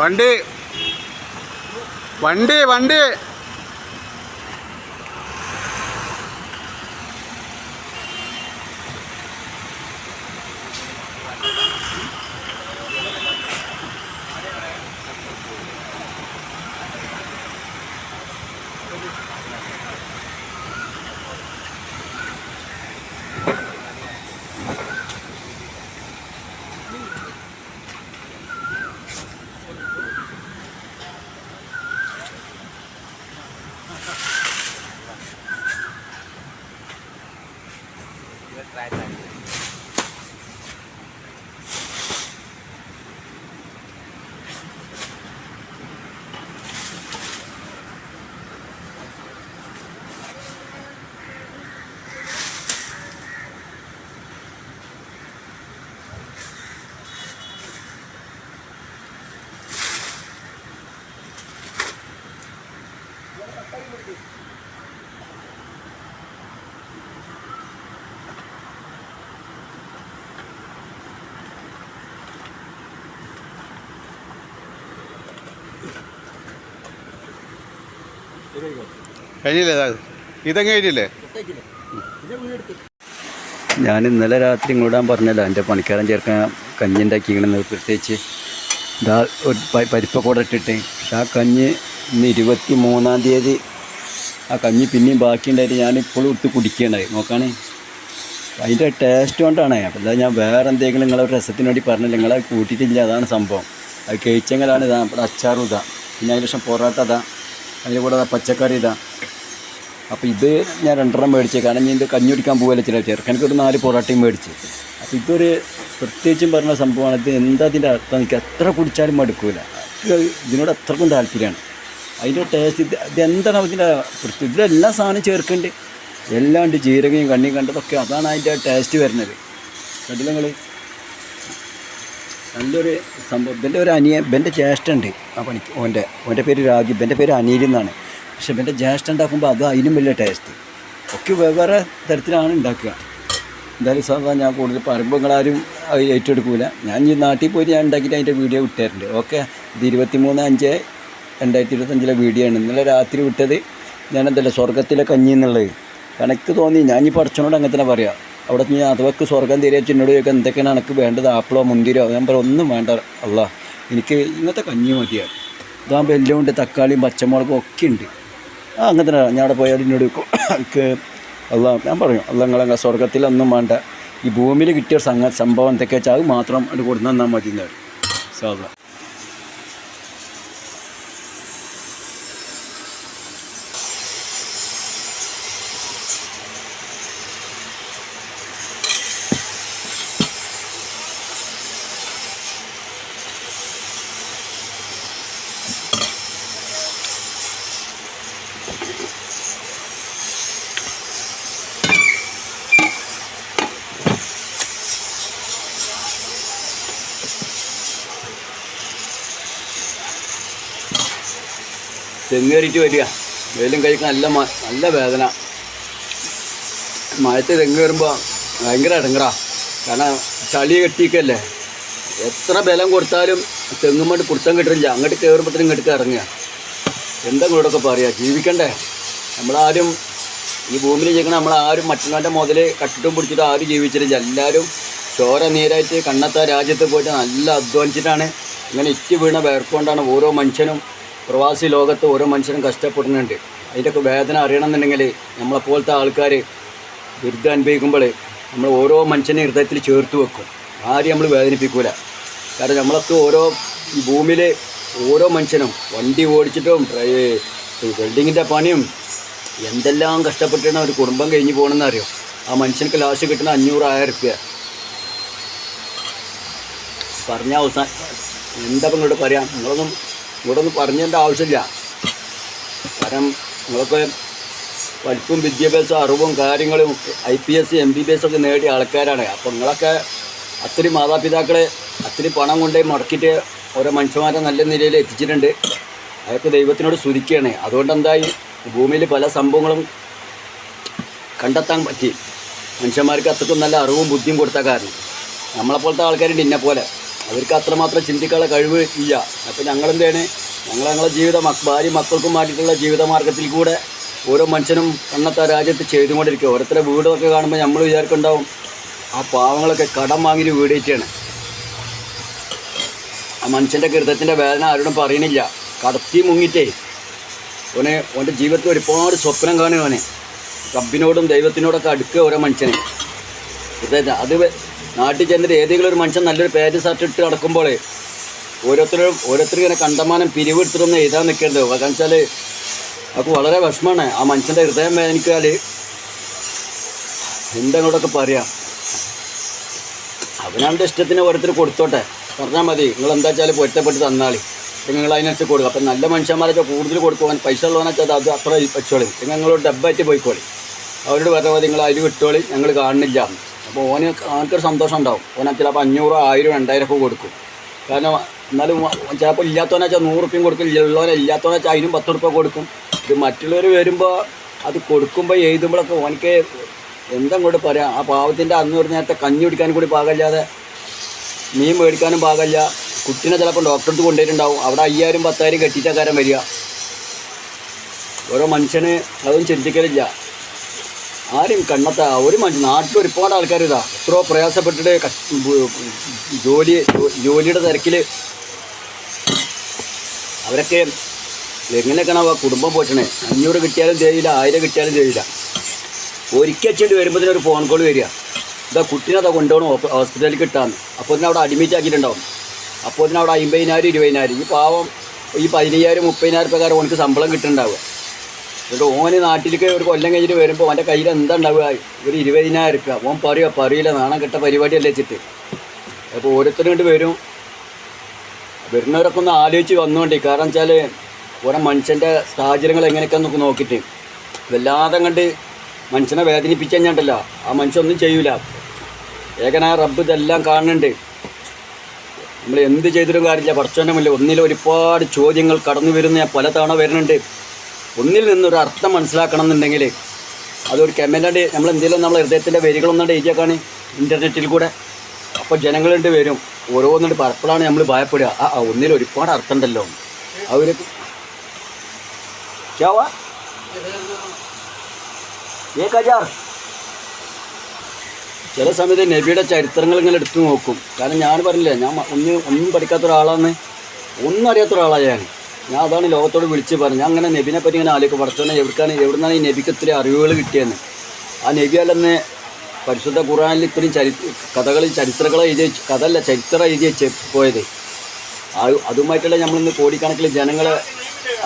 വണ്ടി വണ്ടി വണ്ടി കഴിഞ്ഞില്ലേ ഞാൻ ഇന്നലെ രാത്രി ഇങ്ങോട്ടാൻ പറഞ്ഞല്ലോ എന്റെ പണിക്കാരൻ ചേർക്കാൻ കഞ്ഞി ഉണ്ടാക്കിക്കണെന്ന് പ്രത്യേകിച്ച്. ഇതാ ഒരു പരിപ്പക്കൂടെ കൂടെ ഇട്ടിട്ട്. പക്ഷെ ആ കഞ്ഞി ഇന്ന് ഇരുപത്തി മൂന്നാം തീയതി. ആ കഞ്ഞി പിന്നെയും ബാക്കിയുണ്ടായിട്ട് ഞാൻ ഇപ്പോഴും എടുത്ത് കുടിക്കുകയുണ്ടായി നോക്കാണേ. അതിന്റെ ടേസ്റ്റ് കൊണ്ടാണ്. അപ്പം എന്താ ഞാൻ വേറെ എന്തെങ്കിലും നിങ്ങളെ ഒരു രസത്തിന് വേണ്ടി പറഞ്ഞില്ല. നിങ്ങളെ കൂട്ടിയിട്ടില്ല. അതാണ് സംഭവം. അത് കഴിച്ചെങ്കിലാണ് ഇതാ ഇവിടെ അച്ചാറും ഇതാ. പിന്നെ അതിന് ശേഷം പൊറോട്ട ഇതാ. അതിന്റെ കൂടെ പച്ചക്കറി ഇതാ. അപ്പോൾ ഇത് ഞാൻ രണ്ടെണ്ണം മേടിച്ച്. കാരണം ഞാൻ ഇത് കഞ്ഞി കുടിക്കാൻ ചില ചെറുക്കനക്ക് ഒരു നാല് പൊറോട്ടയും മേടിച്ച്. അപ്പോൾ ഇതൊരു പ്രത്യേകിച്ചും പറഞ്ഞ സംഭവമാണ്. ഇത് എന്താ അതിന്റെ അർത്ഥം എനിക്ക് എത്ര കുടിച്ചാലും മടുക്കൂല. ഇതിനോട് അത്രക്കും താല്പര്യമാണ്. അതിന്റെ ടേസ്റ്റ് ഇത് ഇതെന്താണ് പ്രത്യേക ഇതിലെല്ലാ സാധനം ചേർക്കുന്നുണ്ട്. എല്ലാം ഉണ്ട്. ജീരകയും കണ്ണിയും കണ്ടതൊക്കെ അതാണ് അതിന്റെ ടേസ്റ്റ് വരുന്നത്. കണ്ടില്ല നിങ്ങൾ നല്ലൊരു സംഭവം. ഇവന്റെ ഒരു അനിയൻ ഇവന്റെ ജ്യേഷ്ഠ ഉണ്ട് ആ പണിക്ക് ഓന്റെ ഓന്റെ പേര് രാജു ഇവന്റെ പേര് അനിൽ എന്നാണ്. പക്ഷെ ഇവന്റെ ജ്യേഷ്ഠ ഉണ്ടാക്കുമ്പോൾ അത് അതിനും വലിയ ടേസ്റ്റ് ഒക്കെ വെവ്വേറെ തരത്തിലാണ് ഉണ്ടാക്കുക. എന്തായാലും സാധാ ഞാൻ കൂടുതൽ പറയുമ്പോൾ നിങ്ങളാരും അത് ഏറ്റെടുക്കൂല. ഞാൻ ഈ നാട്ടിൽ പോയി ഞാൻ ഉണ്ടാക്കിയിട്ട് അതിന്റെ വീഡിയോ വിട്ടാറുണ്ട് ഓക്കെ ഇത് ഇരുപത്തി മൂന്ന് അഞ്ച് രണ്ടായിരത്തി ഇരുപത്തഞ്ചിലെ വീഡിയോ ആണ്. ഇന്നലെ രാത്രി വിട്ടത് ഞാൻ എന്തല്ല സ്വർഗത്തിലെ കഞ്ഞി എന്നുള്ളത്. കണക്ക് തോന്നി. ഞാൻ ഈ പഠിച്ചനോട് അങ്ങനെ തന്നെ പറയാം. അവിടെ ഞാൻ അഥവാക്ക് സ്വർഗം തീരെ എന്നോട് ചോദിക്കുക എന്തൊക്കെയാണ് എനിക്ക് വേണ്ടത് ആപ്പിളോ മുന്തിരിയോ? ഞാൻ പറയും ഒന്നും വേണ്ട. അല്ല എനിക്ക് ഇങ്ങനത്തെ കഞ്ഞി മതിയാണ് ഇതാകുമ്പോൾ എല്ലാം ഉണ്ട് തക്കാളിയും പച്ചമുളകും ഒക്കെ ഉണ്ട്. ആ അങ്ങനെ തന്നെ. ഞാൻ അവിടെ പോയാൽ എന്നോട് എനിക്ക് അല്ല ഞാൻ പറയും അല്ല നിങ്ങളെ സ്വർഗത്തിലൊന്നും വേണ്ട. ഈ ഭൂമിയിൽ കിട്ടിയ സംഗ സംഭവം എന്തൊക്കെ വെച്ചാൽ അത് മാത്രം അത് കൊടുത്തു തന്നാൽ മതി എന്നാണ് പറയും. തെങ്ങേറിയിട്ട് വരിക. വെയിലും കഴിക്കാൻ നല്ല നല്ല വേദന. മഴത്ത് തെങ്ങ് വരുമ്പോൾ ഭയങ്കര ഇടങ്ങറാ കാരണം ചളി കെട്ടിക്കല്ലേ. എത്ര ബലം കൊടുത്താലും തെങ്ങുമ്പോട്ട് പിടുത്തം കിട്ടില്ല അങ്ങോട്ട് കയറുമ്പോഴത്തേനും ഇങ്ങോട്ട് ഇറങ്ങുക എന്താ ഇങ്ങോട്ടൊക്കെ പറയുക ജീവിക്കണ്ടേ? നമ്മളാരും ഈ ഭൂമിയിൽ ജീവിക്കണം നമ്മളാരും മറ്റുള്ളവന്റെ മുതൽ കട്ടിട്ടും പിടിച്ചിട്ടും ആരും ജീവിച്ചിട്ടില്ല. എല്ലാവരും ചോര നേരായിട്ട് കണ്ണത്ത രാജ്യത്ത് പോയിട്ട് നല്ല അധ്വാനിച്ചിട്ടാണ് ഇങ്ങനെ ഇറ്റ് വീണ വേർക്കൊണ്ടാണ് ഓരോ മനുഷ്യനും പ്രവാസി ലോകത്ത് ഓരോ മനുഷ്യനും കഷ്ടപ്പെടുന്നുണ്ട്. അതിന്റെയൊക്കെ വേദന അറിയണമെന്നുണ്ടെങ്കിൽ നമ്മളെപ്പോലത്തെ ആൾക്കാർ ദുരിതം അനുഭവിക്കുമ്പോൾ നമ്മൾ ഓരോ മനുഷ്യനെ ഹൃദയത്തിൽ ചേർത്ത് വെക്കും. ആരെയും നമ്മൾ വേദനിപ്പിക്കൂല. കാരണം നമ്മളൊക്കെ ഓരോ ഈ ഭൂമിയിൽ ഓരോ മനുഷ്യനും വണ്ടി ഓടിച്ചിട്ടും വെൽഡിങ്ങിന്റെ പണിയും എന്തെല്ലാം കഷ്ടപ്പെട്ടാണ് ഒരു കുടുംബം കഴിഞ്ഞ് പോകണമെന്ന് അറിയോ? ആ മനുഷ്യർക്ക് ലാസ്റ്റ് കിട്ടുന്ന അഞ്ഞൂറായിരം റുപ്യ. പറഞ്ഞ അവസാനം എന്താ ഇങ്ങോട്ട് പറയാം? നിങ്ങളൊന്നും ഇങ്ങോട്ടൊന്നും പറഞ്ഞതിന്റെ ആവശ്യമില്ല. കാരണം നിങ്ങളൊക്കെ പഠിപ്പും വിദ്യാഭ്യാസവും അറിവും കാര്യങ്ങളും I P S M B B S ഒക്കെ നേടിയ ആൾക്കാരാണ്. അപ്പോൾ നിങ്ങളൊക്കെ അത്രയും മാതാപിതാക്കളെ അത്രയും പണം കൊണ്ടേ മുടക്കിയിട്ട് ഓരോ മനുഷ്യന്മാരെ നല്ല നിലയിൽ എത്തിച്ചിട്ടുണ്ട്. അതൊക്കെ ദൈവത്തിനോട് സ്തുതിക്കുകയാണ്. അതുകൊണ്ട് എന്തായി ഭൂമിയിൽ പല സംഭവങ്ങളും കണ്ടെത്താൻ പറ്റി. മനുഷ്യന്മാർക്ക് അത്രക്കും നല്ല അറിവും ബുദ്ധിയും കൊടുത്ത കാരണം നമ്മളെപ്പോലത്തെ ആൾക്കാരുണ്ട് ഇന്നെ പോലെ അവർക്ക് അത്രമാത്രം ചിന്തിക്കാനുള്ള കഴിവ് ഇല്ല. അപ്പോൾ ഞങ്ങളെന്താണ്? ഞങ്ങൾ ഞങ്ങളെ ജീവിത ഭാര്യ മക്കൾക്കും വേണ്ടിയിട്ടുള്ള ജീവിത മാർഗത്തിൽ കൂടെ ഓരോ മനുഷ്യനും അന്നത്തെ രാജ്യത്ത് ചെയ്തുകൊണ്ടിരിക്കുക. ഓരോരുത്തരുടെ വീടൊക്കെ കാണുമ്പോൾ നമ്മൾ വിചാരിക്കുന്നുണ്ടാവും ആ പാവങ്ങളൊക്കെ കടം വാങ്ങിയൊരു വീടേറ്റാണ്. ആ മനുഷ്യന്റെ കൃതത്തിന്റെ വേദന ആരോടും പറയണില്ല കടത്തി മുങ്ങിട്ടേ ഓനെ ഓന്റെ ജീവിതത്തിൽ ഒരുപാട് സ്വപ്നം കാണുവാനെ റബ്ബിനോടും ദൈവത്തിനോടൊക്കെ അടുക്കുക ഓരോ മനുഷ്യനെ. അത് നാട്ടിൽ ചെന്നിട്ട് ഏതെങ്കിലും ഒരു മനുഷ്യൻ നല്ലൊരു പേര് ഷർട്ട് ഇട്ട് നടക്കുമ്പോൾ ഓരോരുത്തരും ഓരോരുത്തരും ഇങ്ങനെ കണ്ടമാനം പിരിവ് എടുത്തിട്ടൊന്ന് എഴുതാൻ നിൽക്കരുത് കാരണം വെച്ചാൽ അതൊക്കെ വളരെ വിഷമമാണ്. ആ മനുഷ്യന്റെ ഹൃദയം വേദനിക്കാൽ എന്തെങ്കിലൊക്കെ പറയാം? അവനവന്റെ ഇഷ്ടത്തിന് ഓരോരുത്തർ കൊടുത്തോട്ടെ. പറഞ്ഞാൽ മതി. നിങ്ങൾ എന്താ വെച്ചാൽ പൊരുത്തപ്പെട്ട് തന്നാളി നിങ്ങൾ അതിനനുസരിച്ച് കൊടുക്കും. അപ്പം നല്ല മനുഷ്യന്മാരൊക്കെ കൂടുതൽ കൊടുക്കുവാൻ പൈസ ഉള്ളവനെ വെച്ചാൽ അത് അത്ര വെച്ചോളി. നിങ്ങൾ നിങ്ങളോട് ഡബ്ബായിട്ട് പോയിക്കോളി. അവരോട് പറഞ്ഞാൽ മതി. നിങ്ങൾ അതിൽ വിട്ടോളി. ഞങ്ങൾ കാണുന്നില്ല. അപ്പോൾ ഓന് അവനക്കൊരു സന്തോഷം ഉണ്ടാവും. ഓന ചിലപ്പോൾ അഞ്ഞൂറ് ആയിരം രണ്ടായിരം ഒക്കെ കൊടുക്കും. കാരണം എന്നാലും ചിലപ്പോൾ ഇല്ലാത്തവനെ വെച്ചാൽ നൂറ് റുപ്യം കൊടുക്കും. ഉള്ളവനെ ഇല്ലാത്തവനെ വെച്ചാൽ അതിനും പത്ത് റുപ്യ കൊടുക്കും. ഇത് മറ്റുള്ളവർ വരുമ്പോൾ അത് കൊടുക്കുമ്പോൾ എഴുതുമ്പോഴൊക്കെ ഓനക്ക് എന്തങ്ങോട്ട് പറയാം? ആ പാവത്തിന്റെ അന്ന് ഒരു നേരത്തെ കഞ്ഞി കുടിക്കാനും കൂടി പാകമില്ലാതെ മീൻ മേടിക്കാനും പാകമില്ല. കുട്ടീനെ ചിലപ്പോൾ ഡോക്ടറെ അടുത്ത് കൊണ്ടുപോയിട്ടുണ്ടാവും. അവിടെ അയ്യായിരം പത്തായിരം കെട്ടിച്ചക്കാരം വരിക. ഓരോ മനുഷ്യന് അതൊന്നും ചിന്തിക്കലില്ല. ആരും കണ്ണത്ത ഒരു മനുഷ്യൻ നാട്ടിൽ ഒരുപാട് ആൾക്കാർ ഇതാ എത്രയോ പ്രയാസപ്പെട്ടിട്ട് ജോലി ജോലിയുടെ തിരക്കിൽ അവരൊക്കെ എങ്ങനെയൊക്കെയാണ് ആ കുടുംബം പോറ്റണേ? അഞ്ഞൂറ് കിട്ടിയാലും ചെയ്യില്ല ആയിരം കിട്ടിയാലും ഒരിക്കൽ അച്ഛന്റെ വരുമ്പോൾ ഒരു ഫോൺ കോൾ വരിക. ഇതാ കുട്ടീനെ അതാ കൊണ്ടുപോകണം ഹോസ്പിറ്റലിൽ കിട്ടാന്ന്. അപ്പോൾ ഇതിനെ അവിടെ അഡ്മിറ്റ് ആക്കിയിട്ടുണ്ടാവും. അപ്പോൾ തന്നെ അവിടെ അമ്പതിനായിരം ഇരുപതിനായിരം. ഈ പാവം ഈ പതിനയ്യായിരം മുപ്പതിനായിരം പ്രകാരം ഓനക്ക് ശമ്പളം കിട്ടുന്നുണ്ടാവുക. എന്നിട്ട് ഓന് നാട്ടിലേക്ക് ഒരു കൊല്ലം കഴിഞ്ഞിട്ട് വരുമ്പോൾ അവന്റെ കയ്യിൽ എന്താ ഉണ്ടാവുക ഒരു ഇരുപതിനായിരം രൂപ ഓൻ പറയുക പറയില്ല നാണം കെട്ട പരിപാടിയല്ലേ വെച്ചിട്ട്. അപ്പോൾ ഓരോരുത്തരും കൊണ്ട് വരും. വരുന്നവരൊക്കെ ഒന്ന് ആലോചിച്ച് വന്നോണ്ടി. കാരണം വെച്ചാൽ ഓരോ മനുഷ്യന്റെ സാഹചര്യങ്ങൾ എങ്ങനെയൊക്കെയാണെന്നൊക്കെ നോക്കിയിട്ട്. വല്ലാതെ കണ്ട് മനുഷ്യനെ വേദനിപ്പിച്ച് കഴിഞ്ഞാണ്ടല്ലോ ആ മനുഷ്യൻ ഒന്നും ചെയ്യൂല. ഏകനായ റബ്ബ് ഇതെല്ലാം കാണുന്നുണ്ട്. നമ്മൾ എന്ത് ചെയ്തിട്ടും കാര്യമില്ല. പഠിച്ചോന്റെ മുന്നിൽ ഒന്നിൽ ഒരുപാട് ചോദ്യങ്ങൾ കടന്നു വരുന്ന പല തവണ വരുന്നുണ്ട്. ഒന്നിൽ നിന്നൊരു അർത്ഥം മനസ്സിലാക്കണം എന്നുണ്ടെങ്കിൽ അതൊരു കെമലിന്റെ നമ്മൾ എന്തെങ്കിലും നമ്മളെ ഹൃദയത്തിന്റെ വരികളൊന്നും എഴുതിയേക്കാണ് ഇന്റർനെറ്റിൽ കൂടെ. അപ്പോൾ ജനങ്ങളുണ്ട് വരും. ഓരോന്നിട്ട് പലപ്പോഴാണ് നമ്മൾ ഭയപ്പെടുക. ആ ഒന്നിൽ ഒരുപാട് അർത്ഥം ഉണ്ടല്ലോ അവർ ചില സമയത്ത് നബിയുടെ ചരിത്രങ്ങൾ ഇങ്ങനെ എടുത്തു നോക്കും. കാരണം ഞാൻ പറഞ്ഞില്ല ഞാൻ ഒന്നും ഒന്നും പഠിക്കാത്ത ഒരാളാണ്. ഒന്നും അറിയാത്ത ഒരാളാണ് ഞാൻ. ഞാൻ അതാണ് ലോകത്തോട് വിളിച്ച് പറഞ്ഞു അങ്ങനെ നബിനെ പറ്റി ഇങ്ങനെ ആലോചിക്കും പഠിച്ചോനെ എവിടുക്കാണ് എവിടുന്നാണ് ഈ നബിക്ക് ഇത്രയും അറിവുകൾ കിട്ടിയെന്ന്. ആ നബി അല്ലെന്ന് പരിശുദ്ധ ഖുറാനിൽ ഇത്രയും ചരി കഥകളിൽ ചരിത്രങ്ങൾ എഴുതി കഥല്ല ചരിത്രം എഴുതി വെച്ച് പോയത്. അത് അതുമായിട്ടുള്ള നമ്മളിന്ന് കോടിക്കണക്കിന് ജനങ്ങളെ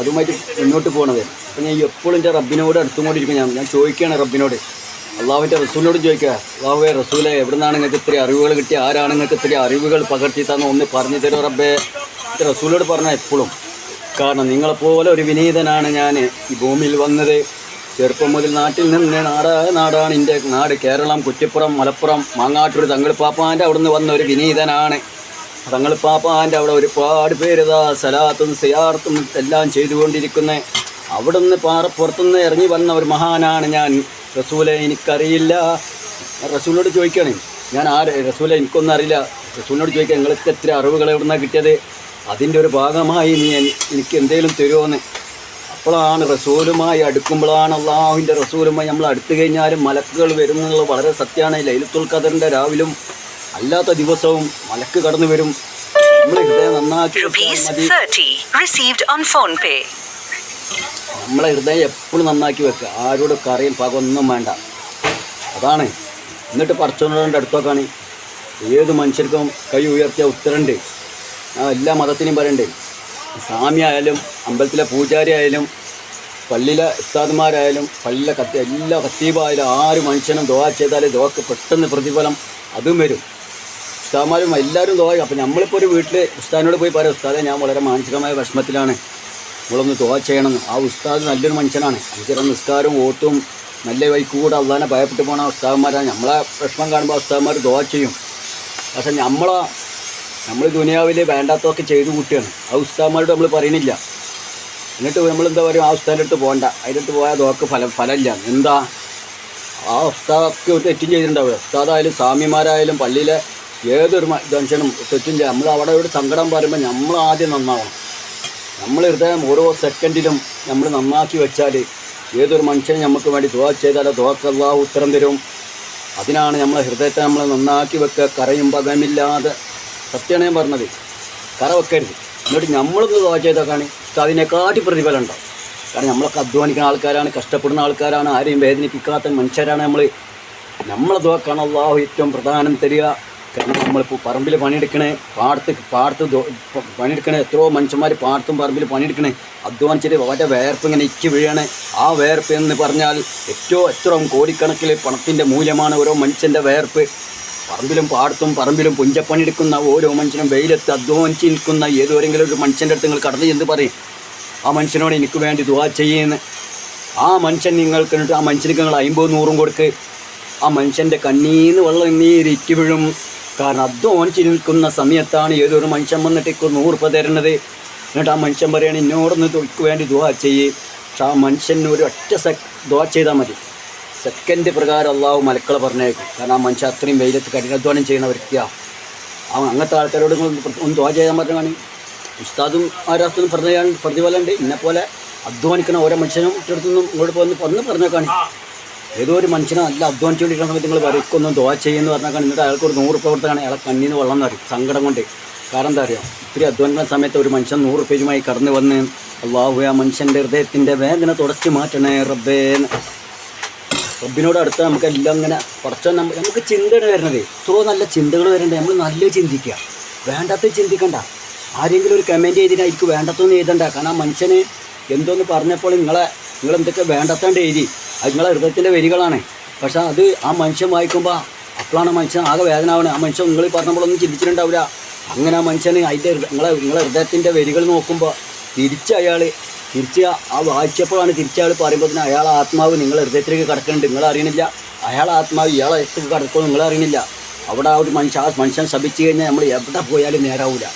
അതുമായിട്ട് മുന്നോട്ട് പോകണത് അപ്പം ഞാൻ എപ്പോഴും എന്റെ റബ്ബിനോട് അടുത്തുകൊണ്ടിരിക്കും ഞാൻ ഞാൻ ചോദിക്കുകയാണ് റബ്ബിനോട്. അള്ളാഹുവിന്റെ റസൂലിനോട് ചോദിക്കുക അള്ളാഹുവെ റസൂലെ എവിടുന്നാണ് നിങ്ങൾക്ക് ഇത്രയും അറിവുകൾ കിട്ടിയ? ആരാണ് നിങ്ങൾക്ക് ഇത്രയും അറിവുകൾ പകർത്തി തന്നെ ഒന്ന് പറഞ്ഞു തരുമോ റബ്ബേ? റസൂലോട് പറഞ്ഞാൽ എപ്പോഴും. കാരണം നിങ്ങളെപ്പോലെ ഒരു വിനീതനാണ് ഞാൻ ഈ ഭൂമിയിൽ വന്നത് ചെറുപ്പം മുതൽ നാട്ടിൽ നിന്ന് നാടായ നാടാണ് എന്റെ നാട് കേരളം കുറ്റിപ്പുറം മലപ്പുറം മാങ്ങാട്ടൂർ തങ്ങളിപ്പാപ്പാന്റെ അവിടുന്ന് വന്ന ഒരു വിനീതനാണ്. തങ്ങളിപ്പാപ്പാന്റെ അവിടെ ഒരുപാട് പേര് ഇതാ സലാത്തും സിയാർത്തും എല്ലാം ചെയ്തുകൊണ്ടിരിക്കുന്ന. അവിടുന്ന് പാറപ്പുറത്തുനിന്ന് ഇറങ്ങി വന്ന ഒരു മഹാനാണ് ഞാൻ. റസൂലെ എനിക്കറിയില്ല. റസൂലിനോട് ചോദിക്കുകയാണ് ഞാൻ ആര് റസൂലെ എനിക്കൊന്നും അറിയില്ല. റസൂലിനോട് ചോദിക്കാം നിങ്ങൾക്ക് എത്ര അറിവുകൾ എവിടുന്നാണ് കിട്ടിയത്? അതിന്റെ ഒരു ഭാഗമായി നീ എനി- എനിക്ക് എന്തെങ്കിലും തരുമോന്ന് അപ്പോഴാണ് റസൂലുമായി അടുക്കുമ്പോഴാണ് അള്ളാഹുവിന്റെ റസൂലുമായി നമ്മൾ അടുത്തു കഴിഞ്ഞാലും മലക്കുകൾ വരുന്നുള്ള വളരെ സത്യമാണ്. ലൈലത്തുൽ ഖദറിന്റെ രാവിലും അല്ലാത്ത ദിവസവും മലക്ക് കടന്നു വരും. നമ്മൾ ഹൃദയം നന്നാക്കി വെച്ചാൽ 30 received on phone pay. നമ്മളെ ഹൃദയം എപ്പോഴും നന്നാക്കി വെക്കുക. ആരോട് കറിയും പകൊന്നും വേണ്ട. അതാണ്. എന്നിട്ട് പറിച്ചോണ്ട് അടുത്തൊക്കെയാണ് ഏത് മനുഷ്യർക്കും കൈ ഉയർത്തിയ ഉത്തരണ്ട് എല്ലാ മതത്തിനും പറയണ്ടേ. സ്വാമി ആയാലും അമ്പലത്തിലെ പൂജാരി ആയാലും പള്ളിയിലെ ഉസ്താദ്മാരായാലും പള്ളിയിലെ കത്തി എല്ലാ കത്തീബായാലും ആര് മനുഷ്യനും ദോഹ ചെയ്താലും ദോഹക്ക് പെട്ടെന്ന് പ്രതിഫലം അതും വരും. ഉസ്താദ്മാരും എല്ലാവരും ദോഹ അപ്പം നമ്മളിപ്പോൾ ഒരു വീട്ടിൽ ഉസ്താദിനോട് പോയി പറയാം ഉസ്താദെ ഞാൻ വളരെ മാനസികമായ വിഷമത്തിലാണ്. നമ്മളൊന്ന് ദോഹ ചെയ്യണമെന്ന്. ആ ഉസ്താദ് നല്ലൊരു മനുഷ്യനാണ്. അഞ്ചര നിസ്കാരവും ഓത്തും നല്ല വൈക്ക് കൂടെ അള്ളാനെ ഭയപ്പെട്ട് പോണ ഉസ്താദന്മാരാണ്. നമ്മളെ വിഷമം കാണുമ്പോൾ ഉസ്താദന്മാർ ദോഹ ചെയ്യും. പക്ഷെ നമ്മളെ നമ്മൾ ദുനിയാവിൽ വേണ്ടാത്തതൊക്കെ ചെയ്തു കൂട്ടുകയാണ്. ആ ഉസ്താദന്മാരോട് നമ്മൾ പറയണില്ല. എന്നിട്ട് നമ്മൾ എന്താ പറയുക ആ ഉസ്താദിന്റെ അടുത്ത് പോകണ്ട. അതിന്റെ അടുത്ത് പോയാൽ അതൊക്കെ ഫലം ഫലമില്ല. എന്താ? ആ ഉസ്താദൊക്കെ ഒരു തെറ്റും ചെയ്തിട്ടുണ്ടാവുക ഉസ്താദായാലും സ്വാമിമാരായാലും പള്ളിയിലെ ഏതൊരു മനുഷ്യനും തെറ്റും ചെയ്യാം. നമ്മൾ അവിടെ ഒരു സങ്കടം പറയുമ്പോൾ നമ്മൾ ആദ്യം നന്നാവണം. നമ്മൾ ഹൃദയം ഓരോ സെക്കൻഡിലും നമ്മൾ നന്നാക്കി വെച്ചാൽ ഏതൊരു മനുഷ്യനും നമുക്ക് വേണ്ടി ദുവാ ചെയ്താൽ ദുവാക്കല്ലാ ഉത്തരം തരും. അതിനാണ് നമ്മളെ ഹൃദയത്തെ നമ്മൾ നന്നാക്കി വെക്കുക. കറയും പകമില്ലാതെ സത്യമാണ് ഞാൻ പറഞ്ഞത്. കറ വെക്കരുത് എന്നിട്ട് നമ്മളൊന്ന് ദുവാ ചെയ്തേക്കാണ് അതിനെക്കാട്ടി പ്രതിഫലം ഉണ്ടാവും കാരണം നമ്മളൊക്കെ അധ്വാനിക്കുന്ന ആൾക്കാരാണ് കഷ്ടപ്പെടുന്ന ആൾക്കാരാണ് ആരെയും വേദനിപ്പിക്കാത്ത മനുഷ്യരാണ് നമ്മൾ നമ്മളെ ദുവാക്കാണ് അള്ളാഹു ഏറ്റവും പ്രധാനം തരിക. കാരണം നമ്മളിപ്പോൾ പറമ്പിൽ പണിയെടുക്കണേ പാടത്ത് പാടത്ത് പണിയെടുക്കണേ എത്രയോ മനുഷ്യന്മാർ പാടത്തും പറമ്പിൽ പണിയെടുക്കണേ. അധ്വാനിച്ചിട്ട് വളരെ വേർപ്പ് ഇങ്ങനെ ഇക്ക് വീഴണേ. ആ വേർപ്പ് എന്ന് പറഞ്ഞാൽ ഏറ്റവും എത്ര കോടിക്കണക്കിൽ പണത്തിന്റെ മൂല്യമാണ് ഓരോ മനുഷ്യന്റെ വേർപ്പ്. പറമ്പിലും പാടത്തും പറമ്പിലും പുഞ്ചപ്പണിയെടുക്കുന്ന ഓരോ മനുഷ്യനും വെയിലത്ത് അധ്വാനിച്ച് നിൽക്കുന്ന ഏതോരെങ്കിലും ഒരു മനുഷ്യന്റെ അടുത്ത് നിങ്ങൾ കടന്നു ചെന്ന് പറയും. ആ മനുഷ്യനോട് എനിക്ക് വേണ്ടി ദുവാ ചെയ്യുന്നു ആ മനുഷ്യൻ നിങ്ങൾക്ക് ആ മനുഷ്യനിക്ക് നിങ്ങൾ അമ്പത് നൂറും കൊടുക്ക്. ആ മനുഷ്യന്റെ കണ്ണീന്ന് വെള്ളം നീരിക്ക് കാരണം അധ്വാനിച്ച് നിൽക്കുന്ന സമയത്താണ് ഏതൊരു മനുഷ്യൻ വന്നിട്ട് ഇപ്പോൾ നൂറ് രൂപ തരുന്നത് എന്നിട്ട് ആ മനുഷ്യൻ പറയുകയാണ് എന്നോടൊന്ന് തൊയ്ക്ക് വേണ്ടി ദുവാ ചെയ്യ്. പക്ഷെ ആ മനുഷ്യന് ഒരു ഒറ്റ സെക് ദുവാ ചെയ്താൽ മതി. സെക്കൻഡ് പ്രകാരം അള്ളാഹു മലക്കളെ പറഞ്ഞേക്കും. കാരണം ആ മനുഷ്യ അത്രയും വെയിലത്ത് കഠിനാധ്വാനം ചെയ്യുന്ന വ്യക്തിയാണ് അങ്ങനത്തെ ആൾക്കാരോട് ഒന്ന് ദ്വാ ചെയ്യാൻ പറഞ്ഞാണ് ഉസ്താദും ആരാസ്തും പ്രതിഫലം പ്രതിഫലമുണ്ട് പോലെ അധ്വാനിക്കുന്ന ഓരോ മനുഷ്യനും അടുത്തൊന്നും ഇങ്ങോട്ട് വന്ന് ഒന്ന് പറഞ്ഞേക്കാണ് ഏതോ ഒരു മനുഷ്യനെ നല്ല അധ്വാനിച്ചുകൊണ്ടിരിക്കുന്ന സമയത്ത് നിങ്ങൾ വരയ്ക്കൊന്നും ദ്വാ ചെയ്യുമെന്ന് പറഞ്ഞാൽ എന്നിട്ട് അയാൾക്ക് ഒരു നൂറ് കൊടുത്താണ് അയാളെ കണ്ണിൽ നിന്ന് വെള്ളം നിറയും സങ്കടം കൊണ്ട്. കാരണം എന്താ അറിയാം? ഇത്തിരി അധ്വാനിക്കുന്ന സമയത്ത് ഒരു മനുഷ്യൻ നൂറ് പേരുമായി കടന്നു വന്ന് അള്ളാഹു ആ മനുഷ്യന്റെ ഹൃദയത്തിന്റെ വേദന തുടച്ചു മാറ്റണേ റബ്ബേന്ന് റബ്ബിനോട് അടുത്ത് നമുക്ക് എല്ലാം ഇങ്ങനെ കുറച്ച് നമുക്ക് ചിന്തയാണ് വരുന്നത്. എത്രയോ നല്ല ചിന്തകൾ വരുന്നുണ്ട് നമ്മൾ നല്ല ചിന്തിക്കുക വേണ്ടാത്ത ചിന്തിക്കണ്ട. ആരെങ്കിലും ഒരു കമന്റ് ചെയ്തിട്ട് എനിക്ക് വേണ്ടാത്തൊന്നും എഴുതണ്ട. കാരണം ആ മനുഷ്യന് എന്തോന്ന് പറഞ്ഞപ്പോൾ നിങ്ങളെ നിങ്ങൾ എന്തൊക്കെ വേണ്ടാത്തോണ്ട് എഴുതി. അത് നിങ്ങളെ ഹൃദയത്തിന്റെ വരികളാണ്. പക്ഷേ അത് ആ മനുഷ്യൻ വായിക്കുമ്പോൾ അപ്പോഴാണ് മനുഷ്യൻ ആകെ വേദന ആവുന്നത് ആ മനുഷ്യൻ നിങ്ങൾ പറഞ്ഞപ്പോഴൊന്നും ചിന്തിച്ചിട്ടുണ്ടാവില്ല അങ്ങനെ ആ മനുഷ്യന് അതിന്റെ നിങ്ങളെ നിങ്ങളെ ഹൃദയത്തിന്റെ വരികൾ നോക്കുമ്പോൾ തിരിച്ച് അയാൾ തിരിച്ച് ആ വായിച്ചപ്പോഴാണ് തിരിച്ചയാൾ പറയുമ്പോൾ തന്നെ അയാൾ ആത്മാവ് നിങ്ങൾ ഹൃദയത്തിലേക്ക് കിടക്കുന്നുണ്ട്. നിങ്ങൾ അറിയണില്ല. അയാൾ ആത്മാവ് ഇയാളെ എത്തി കിടക്കുമെന്ന് നിങ്ങൾ അറിയണില്ല. അവിടെ ആ ഒരു മനുഷ്യ ആ മനുഷ്യൻ ശപിച്ചു കഴിഞ്ഞാൽ നമ്മൾ എവിടെ പോയാലും നേരാവില്ല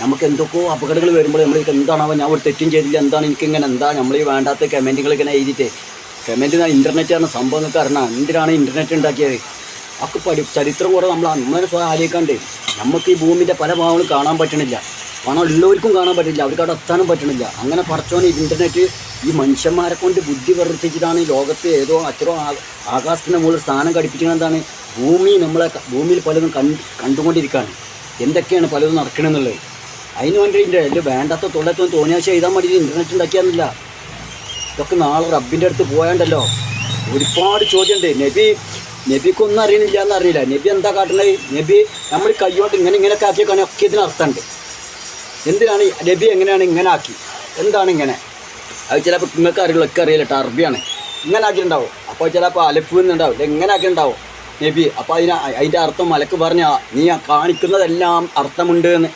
നമുക്ക് എന്തൊക്കെയോ അപകടങ്ങൾ വരുമ്പോൾ നമ്മൾ എന്താണാവോ ഞാൻ ഒരു തെറ്റും ചെയ്തില്ല. എന്താണ് എനിക്കിങ്ങനെ എന്താ നമ്മൾ ഈ വേണ്ടാത്ത കമന്റുകൾ ഇങ്ങനെ എഴുതിയിട്ട്? കമന്റ് ഞാൻ ഇന്റർനെറ്റ് ആണ് സംഭവം എന്നൊക്കെ അറിയണം എന്തിനാണ് ഇന്റർനെറ്റ് ഉണ്ടാക്കിയത്? അക്ക് പഠി ചരിത്രം കൂടെ നമ്മൾ നമ്മളെ സ്വയം ആലോചിക്കാണ്ട്. നമുക്ക് ഈ ഭൂമിന്റെ പല ഭാഗങ്ങളും കാണാൻ പറ്റണില്ല. പണം ഉള്ളവർക്കും കാണാൻ പറ്റില്ല. അവർക്ക് അവിടെ എത്താനും പറ്റണില്ല. അങ്ങനെ പറച്ചോനെ ഇന്റർനെറ്റ് ഈ മനുഷ്യന്മാരെ കൊണ്ട് ബുദ്ധി പ്രവർത്തിച്ചിട്ടാണ് ലോകത്ത് ഏതോ അത്രയോ ആകാശത്തിന്റെ മുകളിൽ സ്ഥാനം കടിപ്പിക്കുന്നത് എന്താണ്? ഭൂമി നമ്മളെ ഭൂമിയിൽ പലതും കണ്ട് കണ്ടുകൊണ്ടിരിക്കുകയാണ്. എന്തൊക്കെയാണ് പലതും നടക്കണമെന്നുള്ളത് അതിന് വേണ്ടി ഇതിന്റെ എന്റെ വേണ്ടാത്ത തൊള്ളത്തൊന്നും തോന്നിയാൽ ചെയ്താൽ മതി ഇന്റർനെറ്റ് ഉണ്ടാക്കിയാന്നില്ല. ഇതൊക്കെ നാളെ റബ്ബിന്റെ അടുത്ത് പോയാണ്ടല്ലോ. ഒരുപാട് ചോദ്യമുണ്ട് നബി നബിക്കൊന്നും അറിയണില്ല എന്നറിയില്ല നബി എന്താ കാട്ടണത്? നബി നമ്മൾ കൈകൊണ്ട് ഇങ്ങനെ ഇങ്ങനെയൊക്കെ ആക്കിയേക്കാണെങ്കിൽ ഒക്കെ ഇതിന് അർത്ഥമുണ്ട് എന്തിനാണ് രബി എങ്ങനെയാണ് ഇങ്ങനെ ആക്കി? എന്താണ് ഇങ്ങനെ? അത് ചിലപ്പോൾ നിങ്ങൾക്ക് അറിയില്ല ഒക്കെ അറിയില്ല കേട്ടോ അറബിയാണ്. ഇങ്ങനെ ആക്കിയിട്ടുണ്ടാവും. അപ്പോൾ ചിലപ്പോൾ അലഫ് എന്നുണ്ടാവും. ഇത് എങ്ങനെ ആക്കിയിട്ടുണ്ടാവും? നബി അപ്പോൾ അതിന് അതിന്റെ അർത്ഥം മലക്ക് പറഞ്ഞ നീ ആ കാണിക്കുന്നതെല്ലാം അർത്ഥമുണ്ട് എന്ന്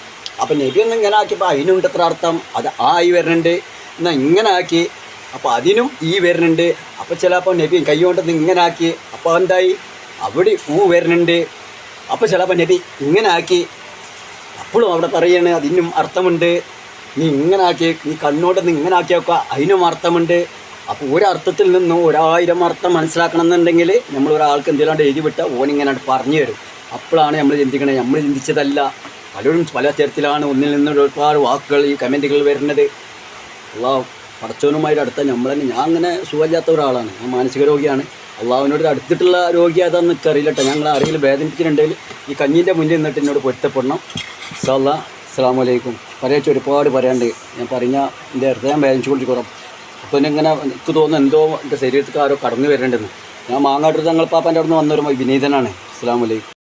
അപ്പോൾ നബി ഒന്ന് ഇങ്ങനെ ആക്കിയപ്പോൾ അതിനുണ്ട് എത്ര അർത്ഥം? അത് ആയി വരുന്നുണ്ട്. എന്നാൽ ഇങ്ങനെ ആക്കി. അപ്പോൾ അതിനും ഈ വരുന്നുണ്ട്. അപ്പോൾ ചിലപ്പോൾ നബി കൈ കൊണ്ടത് ഇങ്ങനെ ആക്കി. അപ്പോൾ എന്തായി അവിടെ ഊ വരുന്നുണ്ട്. അപ്പോൾ ചിലപ്പോൾ നബി ഇങ്ങനെ ആക്കി. അപ്പോഴും അവിടെ പറയണേ അതിനും അർത്ഥമുണ്ട്. നീ ഇങ്ങനെ ആക്കി നീ കണ്ണോട്ട് നീ ഇങ്ങനെ ആക്കി അതിനും അർത്ഥമുണ്ട്. അപ്പോൾ ഒരർത്ഥത്തിൽ നിന്നും ഒരായിരം അർത്ഥം മനസ്സിലാക്കണം എന്നുണ്ടെങ്കിൽ നമ്മൾ ഒരാൾക്ക് എന്തെങ്കിലും എഴുതി വിട്ടാൽ ഓനിങ്ങനെ പറഞ്ഞു തരും. അപ്പോഴാണ് നമ്മൾ ചിന്തിക്കണത് നമ്മൾ ചിന്തിച്ചതല്ല. പലരും പല തരത്തിലാണ് ഒന്നിൽ നിന്ന് ഒരുപാട് വാക്കുകൾ ഈ കമന്റുകൾ വരുന്നത്. അള്ളാഹ് പടച്ചവനുമായിട്ട് അടുത്ത നമ്മൾ തന്നെ. ഞാൻ അങ്ങനെ സുഖമില്ലാത്ത ഒരാളാണ്. ഞാൻ മാനസിക രോഗിയാണ്. അള്ളാഹുവിനോട് അടുത്തിട്ടുള്ള രോഗി അതാന്ന് എനിക്കറിയില്ല കേട്ടോ ഞങ്ങൾ ആരെങ്കിലും വേദനിപ്പിച്ചിട്ടുണ്ടെങ്കിൽ ഈ കഞ്ഞിന്റെ മുന്നിൽ നിന്നിട്ട് എന്നോട് പൊരുത്തപ്പെടണം. സല്ല അസ്സാം വലൈക്കും പറയാച്ച ഒരുപാട് പറയാണ്ട് ഞാൻ പറഞ്ഞ എന്റെ ഹൃദയം വേദനിച്ചുകൊണ്ടിരിക്കണം അപ്പോൾ എന്നെ ഇങ്ങനെ എനിക്ക് തോന്നുന്നു എന്തോ എന്റെ ശരീരത്തിൽ ആരോ കടന്നു വരേണ്ടെന്ന്. ഞാൻ മാങ്ങാട്ടൂർ തങ്ങൾ പാപ്പന്റെ അവിടെ നിന്ന് വന്നൊരു വിനീതനാണ്. അസ്സാം വലൈക്കും